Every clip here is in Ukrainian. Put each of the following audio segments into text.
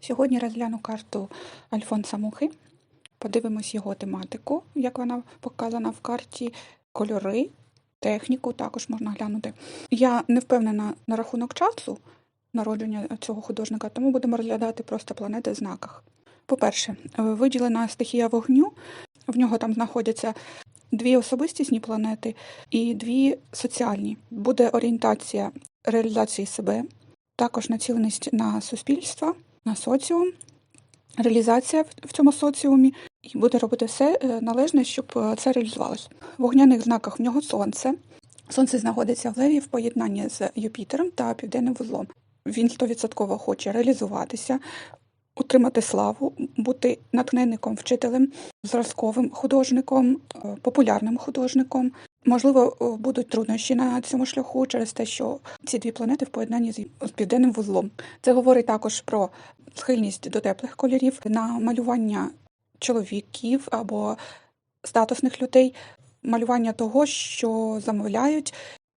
Сьогодні розгляну карту Альфонса Мухи. Подивимось його тематику, як вона показана в карті, кольори, техніку також можна глянути. Я не впевнена на рахунок часу народження цього художника, тому будемо розглядати просто планети в знаках. По-перше, виділена стихія вогню. В нього там знаходяться дві особистісні планети і дві соціальні. Буде орієнтація реалізації себе, також націленість на суспільство, на соціум, реалізація в- цьому соціумі, і буде робити все е, належне, щоб е, це реалізувалось. В вогняних знаках в нього сонце. Сонце знаходиться в леві в поєднанні з Юпітером та південним вузлом. Він 100% хоче реалізуватися, отримати славу, бути натхненником, вчителем, зразковим художником, е, популярним художником. Можливо, будуть труднощі на цьому шляху через те, що ці дві планети в поєднанні з південним вузлом. Це говорить також про схильність до теплих кольорів, на малювання чоловіків або статусних людей, малювання того, що замовляють,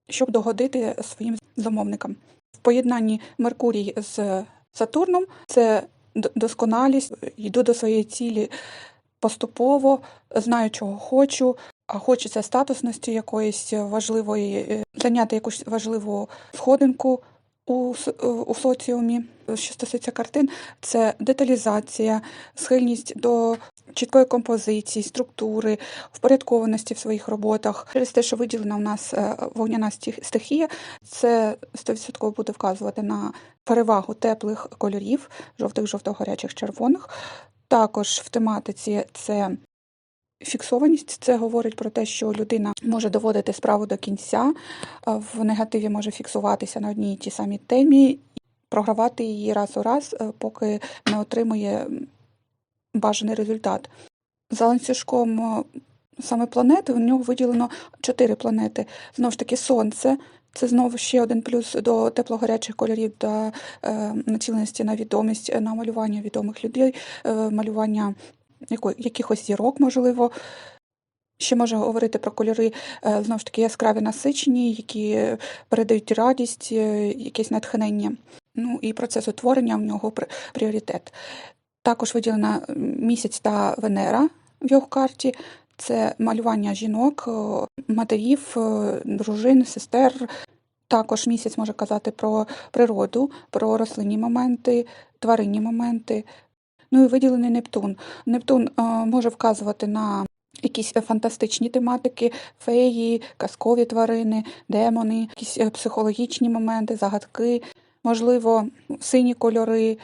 щоб догодити своїм замовникам. В поєднанні Меркурій з Сатурном це досконалість, йду до своєї цілі поступово, знаю, чого хочу, а хочеться статусності якоїсь важливої, е, зайняти якусь важливу сходинку у, е, у соціумі. Що стосується картин, це деталізація, схильність до чіткої композиції, структури, впорядкованості в своїх роботах. Через те, що виділена у нас е, вогняна стихія, це 100% буде вказувати на перевагу теплих кольорів, жовтих, жовто-гарячих, червоних. Також в тематиці це фіксованість. Це говорить про те, що людина може доводити справу до кінця, в негативі може фіксуватися на одній і тій самій темі, програвати її раз у раз, е, поки не отримує бажаний результат. За ланцюжком е, саме планети у нього виділено чотири планети. Знову ж таки, сонце. Це знову ще один плюс до теплогарячих кольорів та е, націленості на відомість, на малювання відомих людей, е, малювання якихось зірок, можливо. Ще можна говорити про кольори, е, знову ж таки, яскраві насичені, які передають радість, е, якесь натхнення. Ну і процес утворення в нього пріоритет. Також виділена місяць та Венера в його карті. Це малювання жінок, матерів, е, дружин, сестер. Також місяць може казати про природу, про рослинні моменти, тваринні моменти. Ну і виділений Нептун. Нептун е, може вказувати на якісь фантастичні тематики, феї, казкові тварини, демони, якісь е, психологічні моменти, загадки, можливо, сині кольори,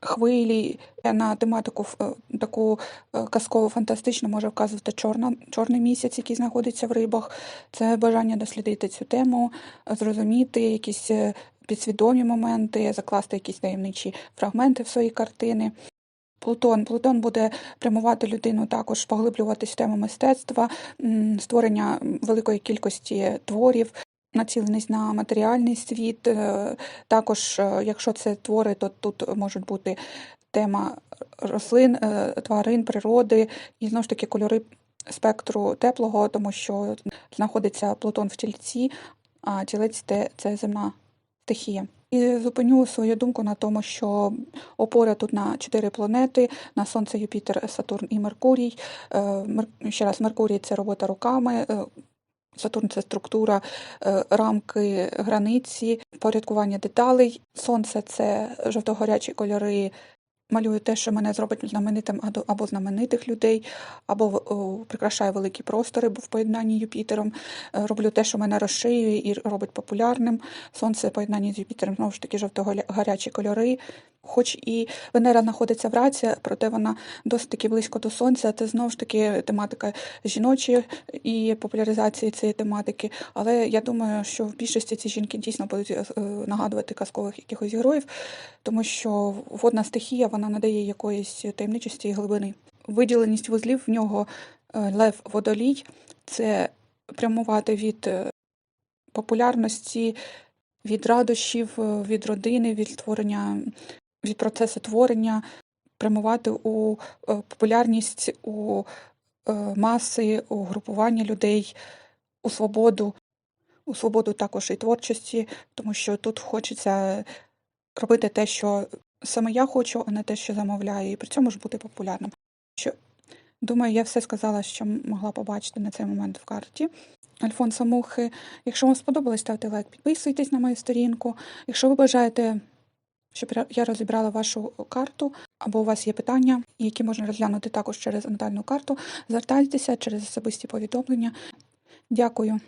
хвилі. На тематику е, таку е, казково фантастичну може вказувати чорна, чорний місяць, який знаходиться в рибах. Це бажання дослідити цю тему, зрозуміти якісь е, підсвідомі моменти, закласти якісь таємничі фрагменти в свої картини. Плутон. Плутон буде прямувати людину також поглиблюватись в тему мистецтва, створення великої кількості творів, націленість на матеріальний світ. Е, Також, е, якщо це твори, то тут можуть бути тема рослин, е, тварин, природи і знову ж таки кольори спектру теплого, тому що знаходиться Плутон в тільці, а тілець це, це земна стихія. І зупиню свою думку на тому, що опора тут на чотири планети: на Сонце, Юпітер, Сатурн і Меркурій. Е, Ще раз, Меркурій це робота руками. е, Сатурн це структура, е, рамки, границі, порядкування деталей. Сонце це жовто-горячі кольори. Малюю те, що мене зробить знаменитим або- знаменитих людей, або прикрашаю великі простори, бо в поєднанні Юпітером. Е, Роблю те, що мене розширює і робить популярним. Сонце в поєднанні з Юпітером знову ж таки жовто-гарячі кольори. Хоч і Венера знаходиться в раці, проте вона досить таки близько до сонця. Це знову ж таки тематика жіночі і популяризації цієї тематики. Але я думаю, що в більшості ці жінки дійсно будуть е, нагадувати казкових якихось героїв, тому що водна стихія вона надає якоїсь таємничості і глибини. Виділеність вузлів в нього е, лев водолій це прямувати від е, популярності, від радощів, від родини, від творення, від процесу творення, прямувати у е, популярність, у е, маси, у групування людей, у свободу, у свободу також і творчості, тому що тут хочеться робити те, що саме я хочу, а не те, що замовляю, і при цьому ж бути популярним. Що, думаю, я все сказала, що могла побачити на цей момент в карті. Альфонса Мухи. Якщо вам сподобалось, ставте лайк, підписуйтесь на мою сторінку. Якщо ви бажаєте, щоб я- розібрала вашу карту, або у вас є питання, які можна розглянути також через натальну карту, звертайтеся через особисті повідомлення. Дякую.